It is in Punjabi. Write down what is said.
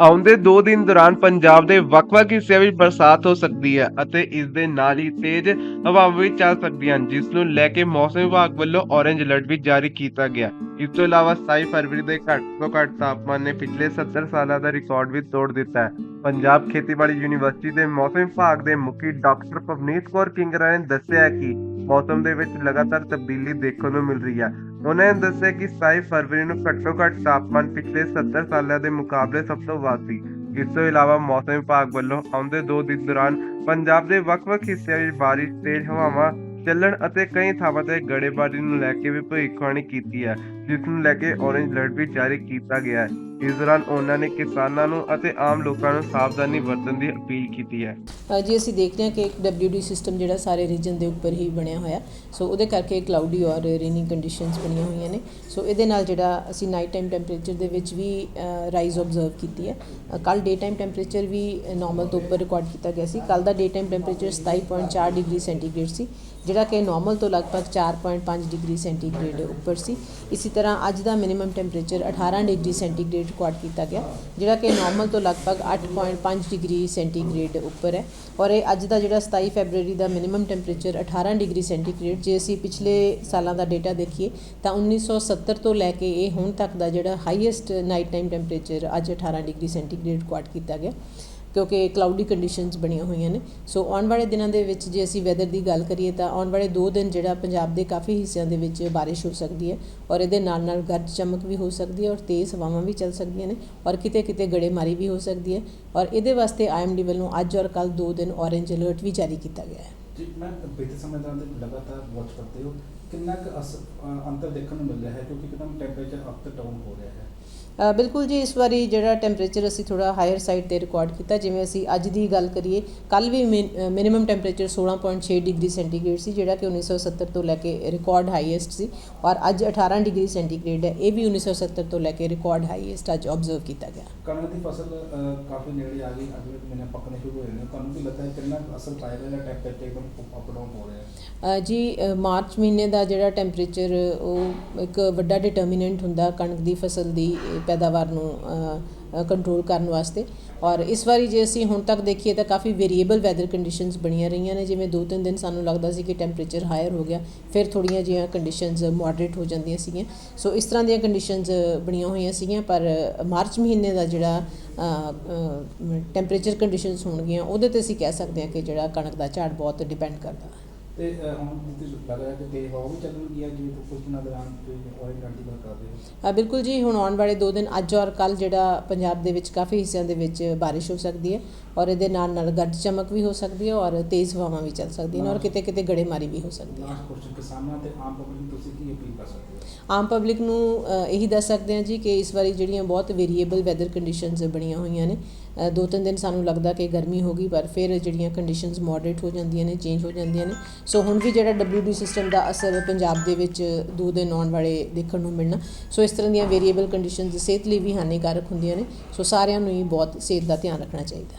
ਆਉਂਦੇ 2 ਦਿਨ ਦੌਰਾਨ ਪੰਜਾਬ ਦੇ ਵੱਖ-ਵੱਖ ਹਿੱਸਿਆਂ ਵਿੱਚ ਬਰਸਾਤ ਹੋ ਸਕਦੀ ਹੈ ਅਤੇ ਇਸ ਦੇ ਨਾਲ ਹੀ ਤੇਜ਼ ਹਵਾਵਾਂ ਵੀ ਚੱਲ ਸਕਦੀਆਂ ਹਨ, ਜਿਸ ਨੂੰ ਲੈ ਕੇ ਮੌਸਮ ਵਿਭਾਗ ਵੱਲੋਂ ਔਰੇਂਜ ਅਲਰਟ ਵੀ ਜਾਰੀ ਕੀਤਾ ਗਿਆ। ਇਸ ਤੋਂ ਇਲਾਵਾ 27 ਫਰਵਰੀ ਦੇ ਘੱਟ ਤੋਂ ਘੱਟ ਤਾਪਮਾਨ ਨੇ ਪਿਛਲੇ 70 ਸਾਲਾਂ ਦਾ ਰਿਕਾਰਡ ਵੀ ਤੋੜ ਦਿੱਤਾ ਹੈ। ਪੰਜਾਬ ਖੇਤੀਬਾੜੀ ਯੂਨੀਵਰਸਿਟੀ ਦੇ ਮੌਸਮ ਵਿਭਾਗ ਦੇ ਮੁਖੀ ਡਾਕਟਰ ਪਵਨੀਤ ਕੌਰ ਕਿੰਗਰਾ ਨੇ ਦੱਸਿਆ ਹੈ ਕਿ ਮੌਸਮ ਦੇ ਵਿੱਚ ਲਗਾਤਾਰ ਤਬਦੀਲੀ ਦੇਖਣ ਨੂੰ ਮਿਲ ਰਹੀ ਹੈ। ਉਹਨਾਂ ਨੇ ਦੱਸਿਆ ਕਿ 27 ਫਰਵਰੀ ਨੂੰ ਘੱਟੋ ਘੱਟ ਤਾਪਮਾਨ ਪਿਛਲੇ 70 ਸਾਲਾਂ ਦੇ ਮੁਕਾਬਲੇ ਸਭ ਤੋਂ ਵੱਧ ਸੀ। ਇਸ ਤੋਂ ਇਲਾਵਾ ਮੌਸਮ ਵਿਭਾਗ ਵੱਲੋਂ ਆਉਂਦੇ 2 ਦਿਨ ਦੌਰਾਨ ਪੰਜਾਬ ਦੇ ਵੱਖ-ਵੱਖ ਹਿੱਸਿਆਂ ਵਿੱਚ ਬਾਰਿਸ਼, ਤੇਜ਼ ਹਵਾਵਾਂ ਚੱਲਣ ਅਤੇ ਕਈ ਥਾਵਾਂ ਤੇ ਗੜੇਬਾਰੀ ਨੂੰ ਲੈ ਕੇ ਵੀ ਭਵਿੱਖਬਾਣੀ ਕੀਤੀ ਹੈ। ਜਿਸ ਨੂੰ ਲੈ ਕੇ ਔਰੇਂਜ ਅਲਰਟ ਵੀ ਜਾਰੀ ਕੀਤਾ ਗਿਆ ਹੈ। ਇਸ ਦੌਰਾਨ ਉਹਨਾਂ ਨੇ ਕਿਸਾਨਾਂ ਨੂੰ ਅਤੇ ਆਮ ਲੋਕਾਂ ਨੂੰ ਸਾਵਧਾਨੀ ਵਰਤਣ ਦੀ ਅਪੀਲ ਕੀਤੀ ਹੈ। ਜੀ, ਅਸੀਂ ਦੇਖਦੇ ਹਾਂ ਕਿ ਇੱਕ WD ਸਿਸਟਮ ਜਿਹੜਾ ਸਾਰੇ ਰੀਜਨ ਦੇ ਉੱਪਰ ਹੀ ਬਣਿਆ ਹੋਇਆ ਸੋ ਉਹਦੇ ਕਰਕੇ ਕਲਾਉਡੀ ਔਰ ਰੇਨੀ ਕੰਡੀਸ਼ਨਸ ਬਣੀਆਂ ਹੋਈਆਂ ਨੇ। ਸੋ ਇਹਦੇ ਨਾਲ ਜਿਹੜਾ ਅਸੀਂ ਨਾਈਟ ਟਾਈਮ ਟੈਂਪਰੇਚਰ ਦੇ ਵਿੱਚ ਵੀ ਰਾਈਜ਼ ਆਬਜ਼ਰਵ ਕੀਤੀ ਹੈ। ਕੱਲ ਡੇ ਟਾਈਮ ਟੈਂਪਰੇਚਰ ਵੀ ਨਾਰਮਲ ਤੋਂ ਉੱਪਰ ਰਿਕਾਰਡ ਕੀਤਾ ਗਿਆ ਸੀ। ਕੱਲ ਦਾ day time temperature 27.4 degree centigrade ਸੀ, ਜਿਹੜਾ ਕਿ ਨਾਰਮਲ ਤੋਂ ਲਗਭਗ 4.5 ਡਿਗਰੀ ਸੈਂਟੀਗ੍ਰੇਡ ਉੱਪਰ ਸੀ। ਇਸੇ ਤਰ੍ਹਾਂ ਅੱਜ ਦਾ minimum temperature 18 degree centigrade record ਕੀਤਾ ਗਿਆ, ਜਿਹੜਾ ਕਿ ਨਾਰਮਲ ਤੋਂ ਲਗਭਗ 8.5 ਡਿਗਰੀ ਸੈਂਟੀਗ੍ਰੇਡ ਉੱਪਰ ਹੈ। ਔਰ ਇਹ ਅੱਜ ਦਾ ਜਿਹੜਾ 27 ਫੈਬਰੂਰੀ ਦਾ ਮਿਨੀਮਮ ਟੈਂਪਰੇਚਰ 18 ਡਿਗਰੀ ਸੈਂਟੀਗ੍ਰੇਡ, ਜੇ ਅਸੀਂ ਪਿਛਲੇ ਸਾਲਾਂ ਦਾ ਡਾਟਾ ਦੇਖੀਏ, ਤਾਂ 1970 ਤੋਂ ਲੈ ਕੇ ਇਹ ਹੁਣ ਤੱਕ ਦਾ ਜਿਹੜਾ ਹਾਈਐਸਟ ਨਾਈਟ ਟਾਈਮ ਟੈਂਪਰੇਚਰ ਅੱਜ 18 ਡਿਗਰੀ ਸੈਂਟੀਗ੍ਰੇਡ ਰਿਕਾਰਡ ਕੀਤਾ ਗਿਆ। ਕਿਉਂਕਿ ਕਲਾਉਡੀ ਕੰਡੀਸ਼ਨਸ ਬਣੀਆਂ ਹੋਈਆਂ ਨੇ। ਸੋ ਆਉਣ ਵਾਲੇ ਦਿਨਾਂ ਦੇ ਵਿੱਚ ਜੇ ਅਸੀਂ ਵੈਦਰ ਦੀ ਗੱਲ ਕਰੀਏ ਤਾਂ ਆਉਣ ਵਾਲੇ 2 ਦਿਨ ਜਿਹੜਾ ਪੰਜਾਬ ਦੇ ਕਾਫੀ ਹਿੱਸਿਆਂ ਦੇ ਵਿੱਚ ਬਾਰਿਸ਼ ਹੋ ਸਕਦੀ ਹੈ ਔਰ ਇਹਦੇ ਨਾਲ ਨਾਲ ਗਰਜ ਚਮਕ ਵੀ ਹੋ ਸਕਦੀ ਹੈ ਔਰ ਤੇਜ਼ ਹਵਾਵਾਂ ਵੀ ਚੱਲ ਸਕਦੀਆਂ ਨੇ ਔਰ ਕਿਤੇ ਕਿਤੇ ਗੜੇਮਾਰੀ ਵੀ ਹੋ ਸਕਦੀ ਹੈ ਔਰ ਇਹਦੇ ਵਾਸਤੇ ਆਈਐਮਡੀ ਵੱਲੋਂ ਅੱਜ ਔਰ ਕੱਲ 2 ਦਿਨ ਔਰੇਂਜ ਅਲਰਟ ਵੀ ਜਾਰੀ ਕੀਤਾ ਗਿਆ ਹੈ। ਜੀ, ਮੈਂ ਬੀਤੇ ਸਮੇਂ ਦੌਰਾਨ ਲਗਾਤਾਰ ਵਾਚ ਕਰਦੇ ਹੋ। ਕਿੰਨਾ ਕੁ ਅਸ- ਅ, ਅੰਤਰ ਦੇਖਣ ਨੂੰ ਮਿਲ ਰਿਹਾ ਹੈ? ਕਿਉਂਕਿ ਇੱਕਦਮ ਟੈਂਪਰੇਚਰ ਅਪ ਤੇ ਡਾਊਨ ਹੋ ਰਿਹਾ ਹੈ। ਅ, ਬਿਲਕੁਲ ਜੀ ਇਸ ਵਾਰੀ ਜਿਹੜਾ ਟੈਂਪਰੇਚਰ ਅਸੀਂ ਥੋੜਾ ਹਾਇਰ ਸਾਈਡ ਤੇ ਰਿਕਾਰਡ ਕੀਤਾ ਜਿਵੇਂ ਅਸੀਂ ਅੱਜ ਦੀ ਗੱਲ ਕਰੀਏ ਕੱਲ ਵੀ ਮਿਨੀਮਮ ਟੈਂਪਰੇਚਰ 16.6 ਡਿਗਰੀ ਸੈਂਟੀਗ੍ਰੇਡ ਸੀ ਜਿਹੜਾ ਕਿ 1970 ਤੋਂ ਲੈ ਕੇ ਰਿਕਾਰਡ ਹਾਈਐਸਟ ਸੀ ਔਰ ਅੱਜ 18 ਡਿਗਰੀ ਸੈਂਟੀਗ੍ਰੇਡ ਹੈ। ਇਹ ਵੀ 1970 ਤੋਂ ਲੈ ਕੇ ਰਿਕਾਰਡ ਹਾਈਐਸਟ ਅੱਜ ਆਬਜ਼ਰਵ ਕੀਤਾ ਗਿਆ। ਕਣਕ ਦੀ ਫਸਲ ਅ, ਕਾਫੀ ਨੇੜੇ ਆ ਗਈ ਅਗਲੇ ਮਹੀਨੇ ਪੱਕਣੇ ਸ਼ੁਰੂ ਹੋ ਰਹੇ ਨੇ। ਤੁਹਾਨੂੰ ਕੀ ਲੱਗਦਾ ਹੈ ਕਿੰਨਾ ਕੁ ਅਸਰ ਪਾਏਗਾ ਜਾਂ ਟੈਂਪਰੇਚਰ ਅਪ ਡਾਊਨ ਹੋ ਰਿਹਾ ਹੈ? ਅ, ਜੀ ਅ, ਮਾਰਚ ਮਹੀਨੇ ਦਾ ਜਿਹੜਾ ਟੈਂਪਰੇਚਰ ਉਹ ਇੱਕ ਵੱਡਾ ਡਿਟਰਮੀਨੈਂਟ ਹੁੰਦਾ ਕਣਕ ਦੀ ਫਸਲ ਦੀ ਪੈਦਾਵਾਰ ਨੂੰ ਕੰਟਰੋਲ ਕਰਨ ਵਾਸਤੇ। ਔਰ ਇਸ ਵਾਰੀ ਜੇ ਅਸੀਂ ਹੁਣ ਤੱਕ ਦੇਖੀਏ ਤਾਂ ਕਾਫੀ ਵੇਰੀਏਬਲ ਵੈਦਰ ਕੰਡੀਸ਼ਨਸ ਬਣੀਆਂ ਰਹੀਆਂ ਨੇ। ਜਿਵੇਂ ਦੋ ਤਿੰਨ ਦਿਨ ਸਾਨੂੰ ਲੱਗਦਾ ਸੀ ਕਿ ਟੈਂਪਰੇਚਰ ਹਾਇਰ ਹੋ ਗਿਆ, ਫਿਰ ਥੋੜੀਆਂ ਜਿਹੀਆਂ ਕੰਡੀਸ਼ਨਸ ਮੋਡਰੇਟ ਹੋ ਜਾਂਦੀਆਂ ਸੀਗੀਆਂ। ਸੋ ਇਸ ਤਰ੍ਹਾਂ ਦੀਆਂ ਕੰਡੀਸ਼ਨਸ ਬਣੀਆਂ ਹੋਈਆਂ ਸੀਗੀਆਂ, ਪਰ ਮਾਰਚ ਮਹੀਨੇ ਦਾ ਜਿਹੜਾ ਟੈਂਪਰੇਚਰ ਕੰਡੀਸ਼ਨਸ ਹੋਣਗੀਆਂ, ਉਹਦੇ ਤੇ ਅਸੀਂ ਕਹਿ ਸਕਦੇ ਹਾਂ ਕਿ ਜਿਹੜਾ ਕਣਕ ਦਾ ਝਾੜ ਬਹੁਤ ਡਿਪੈਂਡ ਕਰਦਾ। ਤੇ ਅ, ਹੁਣ ਤੁਸੀਂ ਲੱਗ ਰਿਹਾ ਕਿ ਤੇਜ਼ ਹਵਾ ਵੀ ਚੱਲਣਗੀ ਆ ਜਿਵੇਂ ਕੁਝ ਦਿਨਾਂ ਦੌਰਾਨ ਤੁਸੀਂ ਔਰੇਂਜ ਅਲਰਟ ਦੀ ਗੱਲ ਕਰ ਰਹੇ ਹੋ। ਅ, ਬਿਲਕੁਲ ਜੀ ਹੁਣ ਆਉਣ ਵਾਲੇ 2 ਦਿਨ ਅੱਜ ਔਰ ਕੱਲ ਜਿਹੜਾ ਪੰਜਾਬ ਦੇ ਵਿੱਚ ਕਾਫੀ ਹਿੱਸਿਆਂ ਦੇ ਵਿੱਚ ਬਾਰਿਸ਼ ਹੋ ਸਕਦੀ ਹੈ ਔਰ ਇਹਦੇ ਨਾਲ ਨਾਲ ਗਰਜ ਚਮਕ ਵੀ ਹੋ ਸਕਦੀ ਹੈ ਔਰ ਤੇਜ਼ ਹਵਾਵਾਂ ਵੀ ਚੱਲ ਸਕਦੀਆਂ ਨੇ ਔਰ ਕਿਤੇ ਕਿਤੇ ਗੜੇਮਾਰੀ ਵੀ ਹੋ ਸਕਦੀ ਹੈ। ਲਾਸਟ ਕੁਐਸਚਨ ਕਿਸਾਨਾਂ ਤੇ ਆਮ ਪਬਲਿਕ ਨੂੰ ਤੁਸੀਂ ਕੀ ਅਪੀਲ ਕਰ ਸਕਦੇ ਹੋ? ਆਮ ਪਬਲਿਕ ਨੂੰ ਅ, ਇਹੀ ਦੱਸ ਸਕਦੇ ਹਾਂ ਜੀ ਕਿ ਇਸ ਵਾਰੀ ਜਿਹੜੀਆਂ ਬਹੁਤ ਵੇਰੀਏਬਲ ਵੈਦਰ ਕੰਡੀਸ਼ਨਸ ਬਣੀਆਂ ਹੋਈਆਂ ਨੇ ਦੋ ਤਿੰਨ ਦਿਨ ਸਾਨੂੰ ਲੱਗਦਾ ਕਿ ਗਰਮੀ ਹੋ ਗਈ, ਪਰ ਫਿਰ ਜਿਹੜੀਆਂ ਕੰਡੀਸ਼ਨਸ ਮੋਡਰੇਟ ਹੋ ਜਾਂਦੀਆਂ ਨੇ ਚੇਂਜ ਹੋ ਜਾਂਦੀਆਂ ਨੇ। ਸੋ ਹੁਣ ਵੀ ਜਿਹੜਾ WD ਸਿਸਟਮ ਦਾ ਅਸਰ ਪੰਜਾਬ ਦੇ ਵਿੱਚ ਦੋ ਦਿਨ ਆਉਣ ਵਾਲੇ ਦੇਖਣ ਨੂੰ ਮਿਲਣਾ। ਸੋ ਇਸ ਤਰ੍ਹਾਂ ਦੀਆਂ ਵੇਰੀਏਬਲ ਕੰਡੀਸ਼ਨਸ ਸਿਹਤ ਲਈ ਵੀ ਹਾਨੀਕਾਰਕ ਹੁੰਦੀਆਂ ਨੇ। ਸੋ ਸਾਰਿਆਂ ਨੂੰ ਹੀ ਬਹੁਤ ਸਿਹਤ ਦਾ ਧਿਆਨ ਰੱਖਣਾ ਚਾਹੀਦਾ।